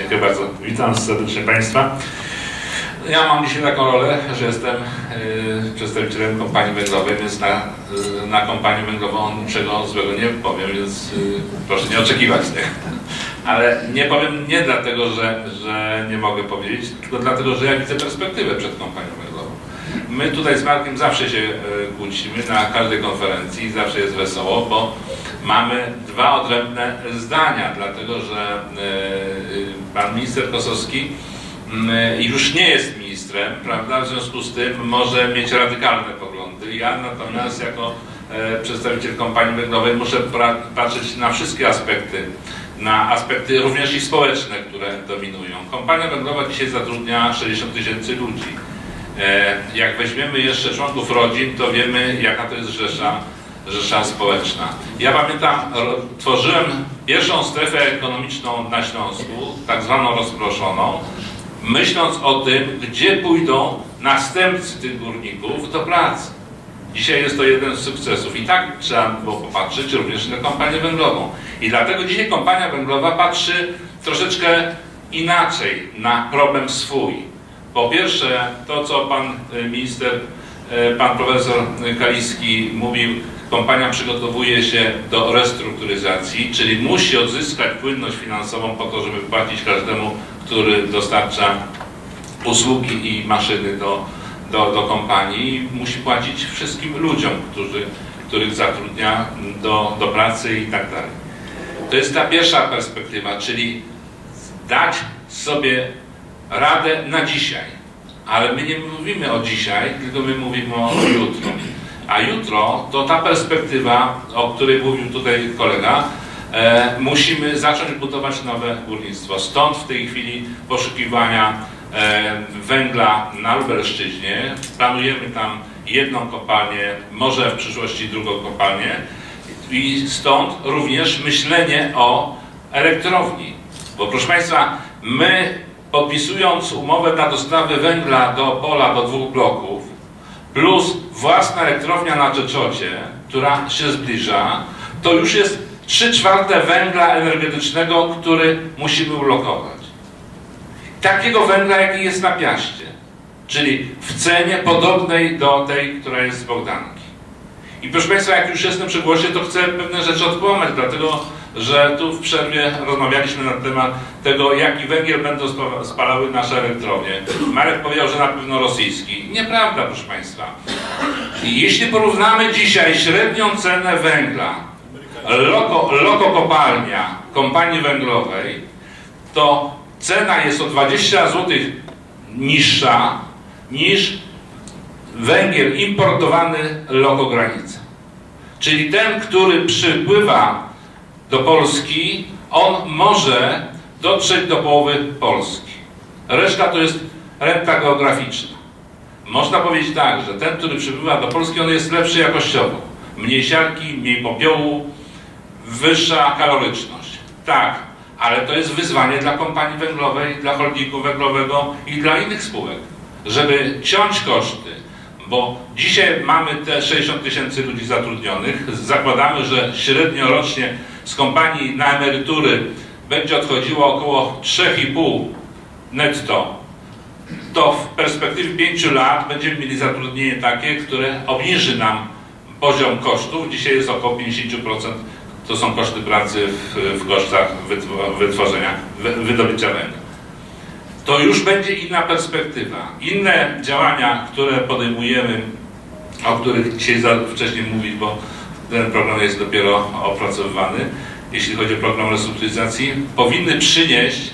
Dziękuję bardzo. Witam serdecznie Państwa. Ja mam dzisiaj taką rolę, że jestem y, przedstawicielem kompanii węglowej, więc na, y, na kompanię węglową niczego złego nie powiem, więc y, proszę nie oczekiwać tego. Ale nie powiem nie dlatego, że, że nie mogę powiedzieć, tylko dlatego, że ja widzę perspektywę przed kompanią węglową. My tutaj z Markiem zawsze się kłócimy na każdej konferencji, zawsze jest wesoło, bo mamy dwa odrębne zdania, dlatego że y, y, pan minister Kosowski mm, już nie jest ministrem, prawda? W związku z tym może mieć radykalne poglądy. Ja natomiast jako e, przedstawiciel kompanii węglowej muszę patrzeć na wszystkie aspekty, na aspekty również i społeczne, które dominują. Kompania węglowa dzisiaj zatrudnia 60 tysięcy ludzi. E, Jak weźmiemy jeszcze członków rodzin, to wiemy jaka to jest rzesza, rzesza społeczna. Ja pamiętam, tworzyłem pierwszą strefę ekonomiczną na Śląsku, tak zwaną rozproszoną, myśląc o tym, gdzie pójdą następcy tych górników do pracy. Dzisiaj jest to jeden z sukcesów i tak trzeba było popatrzeć również na kompanię węglową. I dlatego dzisiaj kompania węglowa patrzy troszeczkę inaczej na problem swój. Po pierwsze, to co pan e, minister, e, pan profesor Kaliski mówił, kompania przygotowuje się do restrukturyzacji, czyli musi odzyskać płynność finansową po to, żeby płacić każdemu, który dostarcza usługi i maszyny do, do, do kompanii. Musi płacić wszystkim ludziom, którzy, których zatrudnia do, do pracy i tak dalej. To jest ta pierwsza perspektywa, czyli dać sobie radę na dzisiaj. Ale my nie mówimy o dzisiaj, tylko my mówimy o jutro. A jutro to ta perspektywa, o której mówił tutaj kolega, e, musimy zacząć budować nowe górnictwo. Stąd w tej chwili poszukiwania e, węgla na Lubelszczyźnie. Planujemy tam jedną kopalnię, może w przyszłości drugą kopalnię. I stąd również myślenie o elektrowni. Bo proszę Państwa, my podpisując umowę na dostawę węgla do pola do dwóch bloków, plus własna elektrownia na Czeczocie, która się zbliża, to już jest 3 czwarte węgla energetycznego, który musimy ulokować. Takiego węgla, jaki jest na Piaście, czyli w cenie podobnej do tej, która jest z Bogdanki. I proszę Państwa, jak już jestem przy głosie, to chcę pewne rzeczy odkłamać, dlatego że tu w przerwie rozmawialiśmy na temat tego, jaki węgiel będą spa- spalały nasze elektrownie. Marek powiedział, że na pewno rosyjski. Nieprawda, proszę Państwa. Jeśli porównamy dzisiaj średnią cenę węgla, loko, loko kopalnia kompanii węglowej, to cena jest o 20 zł niższa niż węgiel importowany loko granica. Czyli ten, który przypływa do Polski, on może dotrzeć do połowy Polski. Reszta to jest renta geograficzna. Można powiedzieć tak, że ten, który przybywa do Polski, on jest lepszy jakościowo. Mniej siarki, mniej popiołu, wyższa kaloryczność. Tak, ale to jest wyzwanie dla kompanii węglowej, dla holdingu węglowego i dla innych spółek, żeby ciąć koszty, bo dzisiaj mamy te 60 tysięcy ludzi zatrudnionych. Zakładamy, że średnio rocznie z kompanii na emerytury będzie odchodziło około 3,5 netto. To w perspektywie 5 lat będziemy mieli zatrudnienie takie, które obniży nam poziom kosztów. Dzisiaj jest około 50%. To są koszty pracy w, w kosztach wytwo- wytworzenia, wy, wydobycia węgla to już będzie inna perspektywa. Inne działania, które podejmujemy, o których dzisiaj wcześniej mówić, bo ten program jest dopiero opracowywany, jeśli chodzi o program restrukturyzacji, powinny przynieść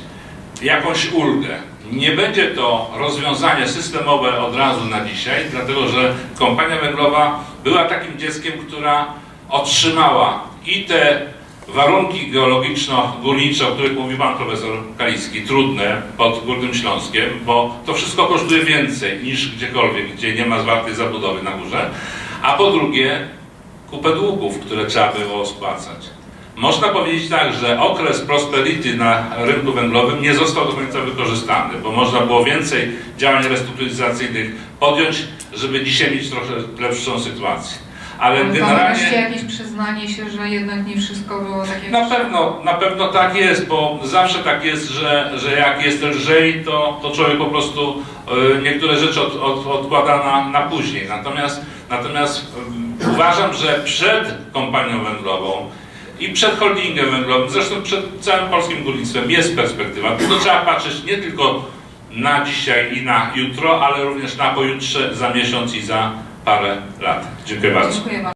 jakąś ulgę. Nie będzie to rozwiązanie systemowe od razu na dzisiaj, dlatego że kompania węglowa była takim dzieckiem, która otrzymała i te warunki geologiczno-górnicze, o których mówił pan profesor Kaliski, trudne pod Górnym Śląskiem, bo to wszystko kosztuje więcej niż gdziekolwiek, gdzie nie ma zwartej zabudowy na górze, a po drugie kupę długów, które trzeba było spłacać. Można powiedzieć tak, że okres prosperity na rynku węglowym nie został do końca wykorzystany, bo można było więcej działań restrukturyzacyjnych podjąć, żeby dzisiaj mieć trochę lepszą sytuację. ale wreszcie generalnie jakieś przyznanie się, że jednak nie wszystko było tak jak na pewno, na pewno tak jest, bo zawsze tak jest, że, że jak jest lżej, to, to człowiek po prostu y, niektóre rzeczy od, od, odkłada na, na później. Natomiast, natomiast y, uważam, że przed kompanią węglową i przed holdingiem węglowym, zresztą przed całym polskim górnictwem jest perspektywa. Tylko trzeba patrzeć nie tylko na dzisiaj i na jutro, ale również na pojutrze, za miesiąc i za parę lat. Dziękuję bardzo. Dziękuję bardzo.